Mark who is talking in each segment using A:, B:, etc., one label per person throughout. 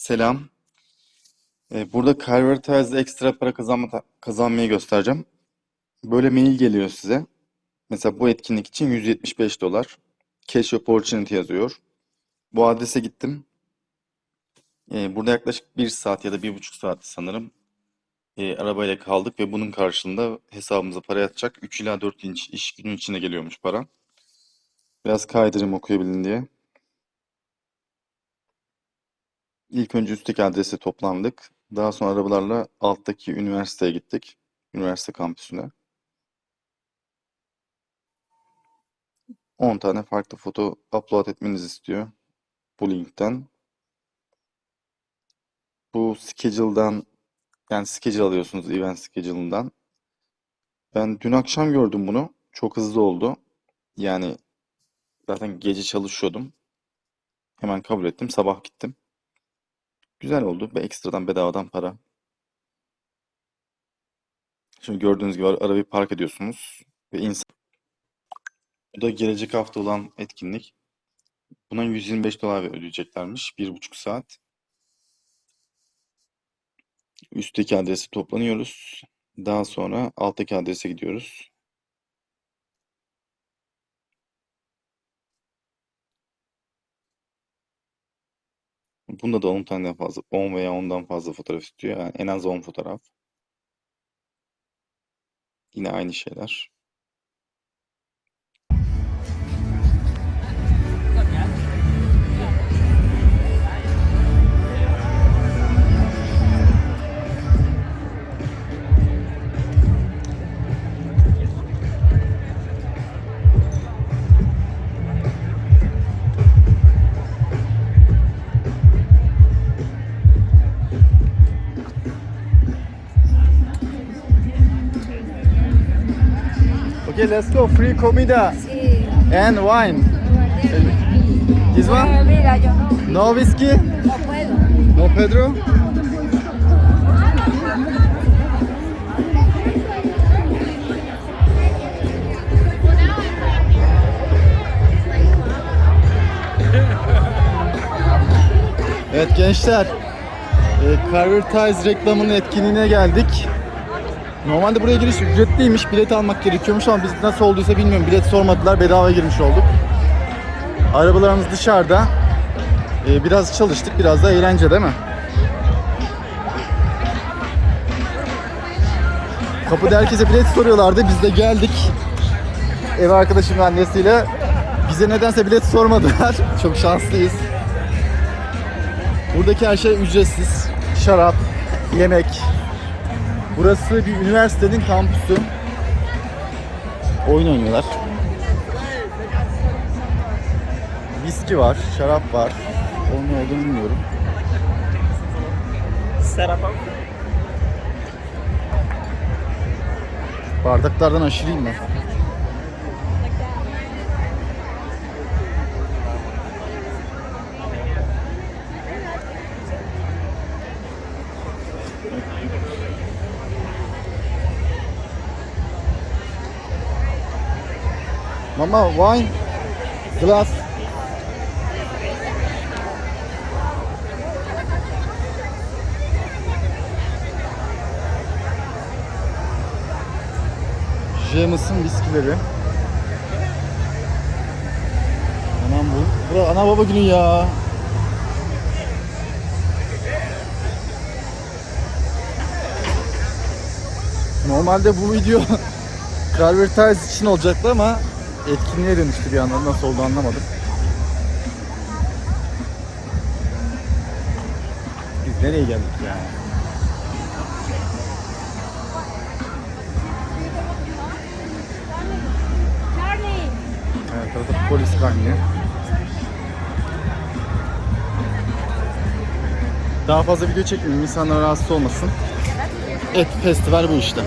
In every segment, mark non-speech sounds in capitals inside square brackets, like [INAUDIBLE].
A: Selam. Ee, burada Carvertize'de ekstra para kazanma, kazanmayı göstereceğim. Böyle mail geliyor size. Mesela bu etkinlik için 175 dolar. Cash Opportunity yazıyor. Bu adrese gittim. Ee, burada yaklaşık 1 saat ya da 1,5 saat sanırım e, arabayla kaldık ve bunun karşılığında hesabımıza para yatacak. 3 ila 4 inç iş günün içinde geliyormuş para. Biraz kaydırayım okuyabilin diye. İlk önce üstteki adrese toplandık. Daha sonra arabalarla alttaki üniversiteye gittik. Üniversite kampüsüne. 10 tane farklı foto upload etmenizi istiyor. Bu linkten. Bu schedule'dan yani schedule alıyorsunuz event schedule'ından. Ben dün akşam gördüm bunu. Çok hızlı oldu. Yani zaten gece çalışıyordum. Hemen kabul ettim. Sabah gittim. Güzel oldu ve ekstradan bedavadan para. Şimdi gördüğünüz gibi ara- arabayı park ediyorsunuz ve insan. Bu da gelecek hafta olan etkinlik. Buna 125 dolar ödeyeceklermiş. Bir buçuk saat. Üstteki adrese toplanıyoruz. Daha sonra alttaki adrese gidiyoruz. Bunda da 10 tane fazla, 10 veya 10'dan fazla fotoğraf istiyor. Yani en az 10 fotoğraf. Yine aynı şeyler. Let's go. Free comida
B: Sí.
A: and wine. This one?
B: mira, yo no,
A: No whiskey?
B: no puedo.
A: No Pedro? Evet gençler, e, Carver Ties reklamının etkinliğine geldik. Normalde buraya giriş ücretliymiş, bilet almak gerekiyormuş ama biz nasıl olduysa bilmiyorum. Bilet sormadılar, bedava girmiş olduk. Arabalarımız dışarıda. Ee, biraz çalıştık, biraz da eğlence değil mi? Kapıda herkese bilet soruyorlardı. Biz de geldik. Ev arkadaşımın annesiyle. Bize nedense bilet sormadılar. [LAUGHS] Çok şanslıyız. Buradaki her şey ücretsiz. Şarap, yemek. Burası bir üniversitenin kampüsü. Oyun oynuyorlar. Viski var, şarap var. Onun ne olduğunu bilmiyorum. Bardaklardan aşırıyım ben. Mama, wine, glass. James'ın viskileri. Anam bu. Bura ana baba günü ya. Normalde bu video [LAUGHS] Carvertize için olacaktı ama etkinliğe dönüştü bir anda. Nasıl oldu anlamadım. Biz nereye geldik ya? Evet, orada polis kaynıyor. Daha fazla video çekmeyeyim, insanlar rahatsız olmasın. Et festival bu işte.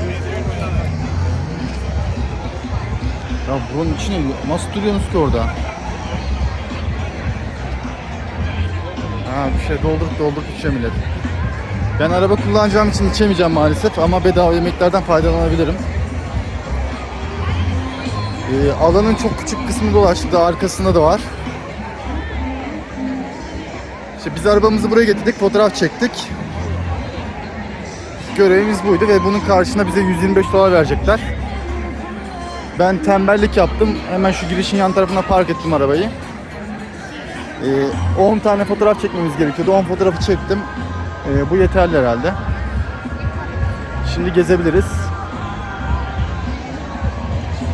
A: Ya bunun içine nasıl duruyorsunuz ki orada? Ha bir şey doldurup doldurup içiyor millet. Ben araba kullanacağım için içemeyeceğim maalesef ama bedava yemeklerden faydalanabilirim. Ee, alanın çok küçük kısmı dolaştı. Daha arkasında da var. İşte biz arabamızı buraya getirdik, fotoğraf çektik. Görevimiz buydu ve bunun karşılığında bize 125 dolar verecekler. Ben tembellik yaptım. Hemen şu girişin yan tarafına park ettim arabayı. Ee, 10 tane fotoğraf çekmemiz gerekiyordu. 10 fotoğrafı çektim. Ee, bu yeterli herhalde. Şimdi gezebiliriz.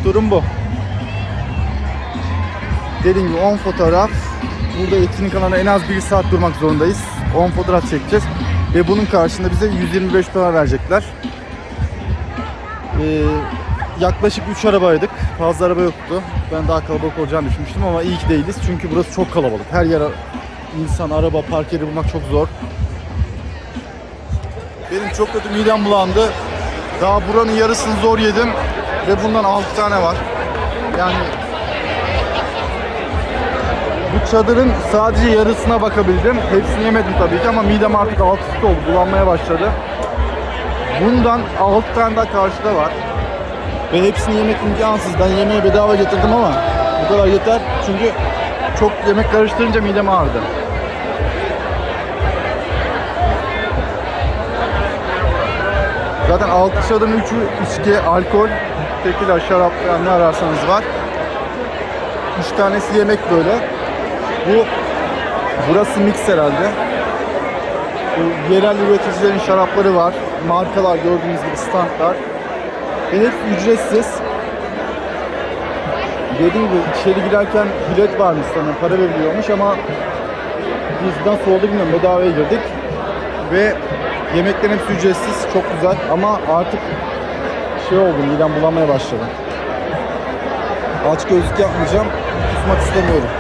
A: Durum bu. Dediğim gibi 10 fotoğraf. Burada etkinlik alanında en az 1 saat durmak zorundayız. 10 fotoğraf çekeceğiz. Ve bunun karşılığında bize 125 dolar verecekler. Ee, yaklaşık 3 arabaydık. Fazla araba yoktu. Ben daha kalabalık olacağını düşünmüştüm ama iyi ki değiliz. Çünkü burası çok kalabalık. Her yer insan, araba, park yeri bulmak çok zor. Benim çok kötü midem bulandı. Daha buranın yarısını zor yedim. Ve bundan 6 tane var. Yani bu çadırın sadece yarısına bakabildim. Hepsini yemedim tabii ki ama midem artık alt üst oldu. Bulanmaya başladı. Bundan 6 tane daha karşıda var. Ve hepsini yemek imkansız. Ben yemeğe bedava getirdim ama bu kadar yeter. Çünkü çok yemek karıştırınca midem ağrıdı. Zaten 6 çadırın 3'ü içki, alkol, tekila, şarap yani ne ararsanız var. 3 tanesi yemek böyle. Bu burası mix herhalde. Bu yerel üreticilerin şarapları var. Markalar gördüğünüz gibi standlar. Ve ücretsiz. Dediğim gibi içeri girerken bilet varmış sana para veriliyormuş ama biz nasıl oldu bilmiyorum bedavaya girdik. Ve yemeklerin hepsi ücretsiz çok güzel ama artık şey oldu midem bulanmaya başladı. Aç gözlük yapmayacağım. Kusmak istemiyorum.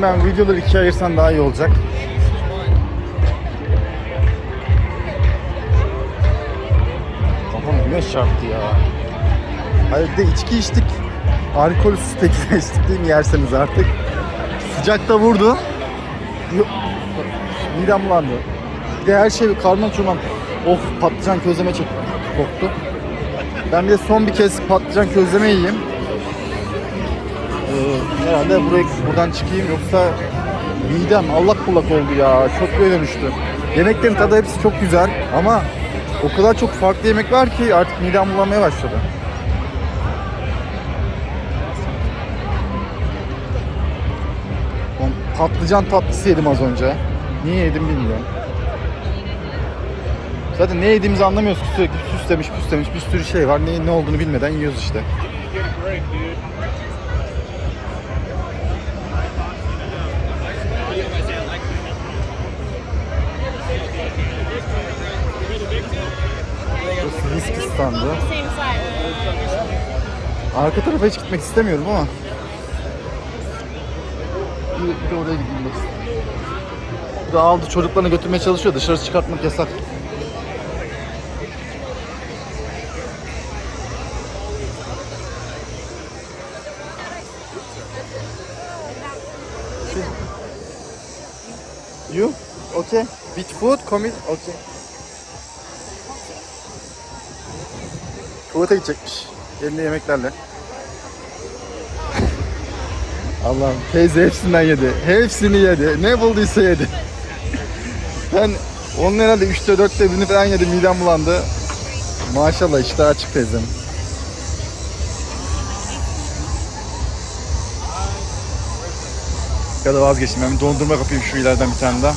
A: Sanırım ben videoları ikiye ayırsan daha iyi olacak. Kafam güneş çarptı ya. Hayır de içki içtik. Alkolsüz tekila içtik değil mi yerseniz artık. Sıcakta vurdu. Yo- Midem bulandı. Bir de her şey karnım çurmam. Of patlıcan közleme çok koktu. Ben bir de son bir kez patlıcan közleme yiyeyim. Herhalde buraya, buradan çıkayım yoksa midem allak bullak oldu ya. Çok böyle dönüştü. Yemeklerin tadı hepsi çok güzel ama o kadar çok farklı yemek var ki artık midem bulanmaya başladı. Patlıcan tatlısı yedim az önce. Niye yedim bilmiyorum. Zaten ne yediğimizi anlamıyoruz ki sürekli süslemiş püslemiş bir sürü şey var. Ne, ne olduğunu bilmeden yiyoruz işte.
B: Same side.
A: Arka tarafa hiç gitmek istemiyorum ama. Bir, bir de oraya gideyim bak. Bu da aldı çocuklarını götürmeye çalışıyor. Dışarı çıkartmak yasak. You? Okay. With food, come in. Okay. Tuvalete gidecekmiş. Elinde yemeklerle. Allah'ım teyze hepsinden yedi. Hepsini yedi. Ne bulduysa yedi. ben onun herhalde 3'te 4'te birini falan yedim. Midem bulandı. Maşallah işte açık teyzem. Ya da vazgeçtim. Ben dondurma kapayım şu ileriden bir tane daha.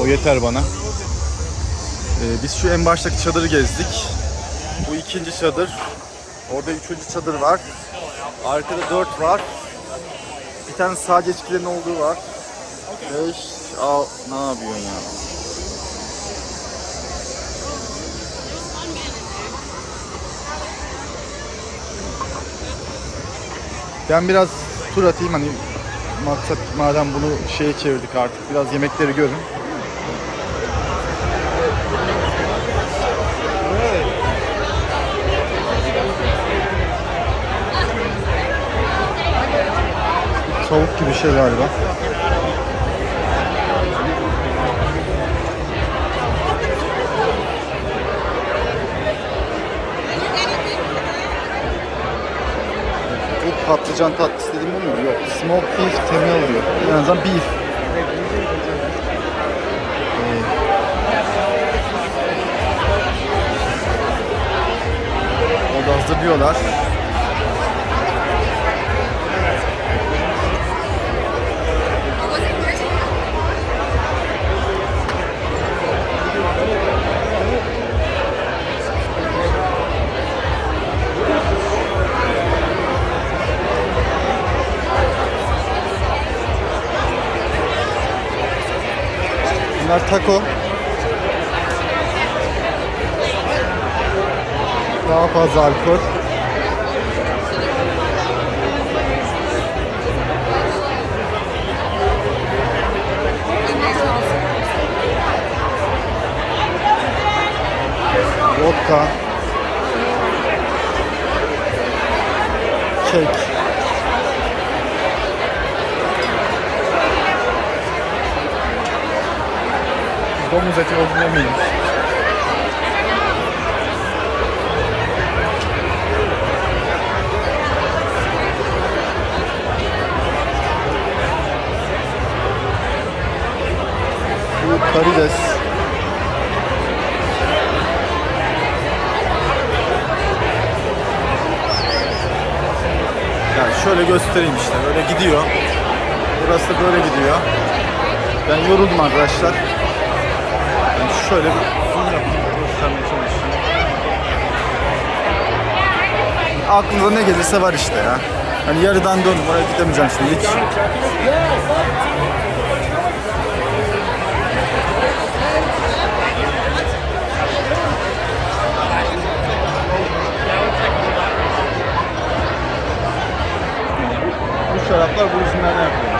A: O yeter bana. Ee, biz şu en baştaki çadırı gezdik. Bu ikinci çadır. Orada üçüncü çadır var. Arkada dört var. Bir tane sadece içkilerin olduğu var. Beş, al, ne yapıyorsun ya? Ben biraz tur atayım hani maksat madem bunu şeye çevirdik artık biraz yemekleri görün. Tavuk gibi bir şey galiba. Bu patlıcan tatlısı dediğim bu mu? Yok. Smoked beef temel diyor. En azından beef. Ee, Orada hazırlıyorlar. Bunlar taco. Daha fazla alkol. Vodka. Kek. Domuz eti olduğunu eminim. Bu karides. Yani şöyle göstereyim işte. Böyle gidiyor. Burası da böyle gidiyor. Ben yoruldum arkadaşlar. Şöyle bir zoom yapayım, göstermeye çalışayım. Aklınıza ne gelirse var işte ya. Hani yarıdan döndüm oraya gidemeyeceğim şimdi hiç. Bu şaraplar bu üzümlerden yapılmış.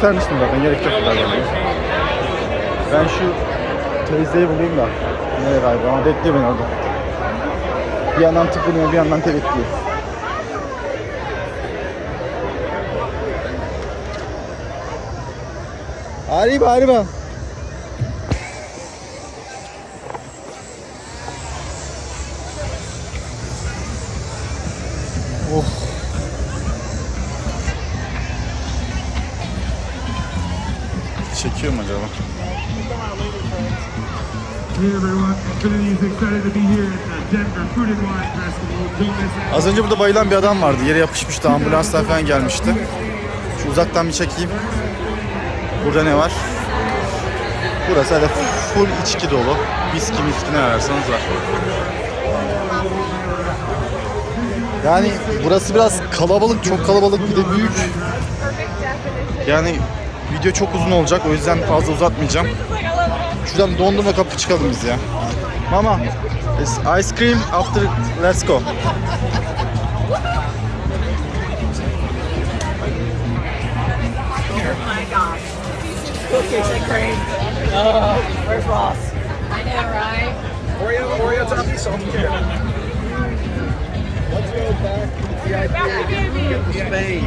A: Göstermiştim zaten gerek yok. Ben şu teyzeyi bulayım da. Nereye galiba ama bekliyor beni orada. Bir yandan tıklanıyor bir yandan tevekkülüyor. Arriba arriba.
B: Don't miss out.
A: Az önce burada bayılan bir adam vardı. Yere yapışmıştı. Ambulanslar falan gelmişti. Şu uzaktan bir çekeyim. Burada ne var? Burası hele full içki dolu. Viski miski ne ararsanız var. Yani burası biraz kalabalık, çok kalabalık bir de büyük. Yani video çok uzun olacak o yüzden fazla uzatmayacağım. Şuradan dondurma kapı çıkalım biz ya. Mama, ice cream after let's go.
C: Oreo, Oreo toffee, salty caramel. Let's go back to Spain.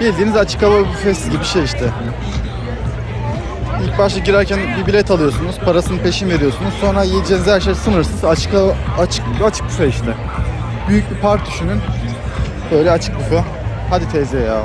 A: Bildiğiniz açık hava büfesi gibi bir şey işte. İlk başta girerken bir bilet alıyorsunuz, parasını peşin veriyorsunuz. Sonra yiyeceğiniz her şey sınırsız. Açık hava, açık açık büfe işte. Büyük bir park düşünün. Böyle açık büfe. Hadi teyze ya.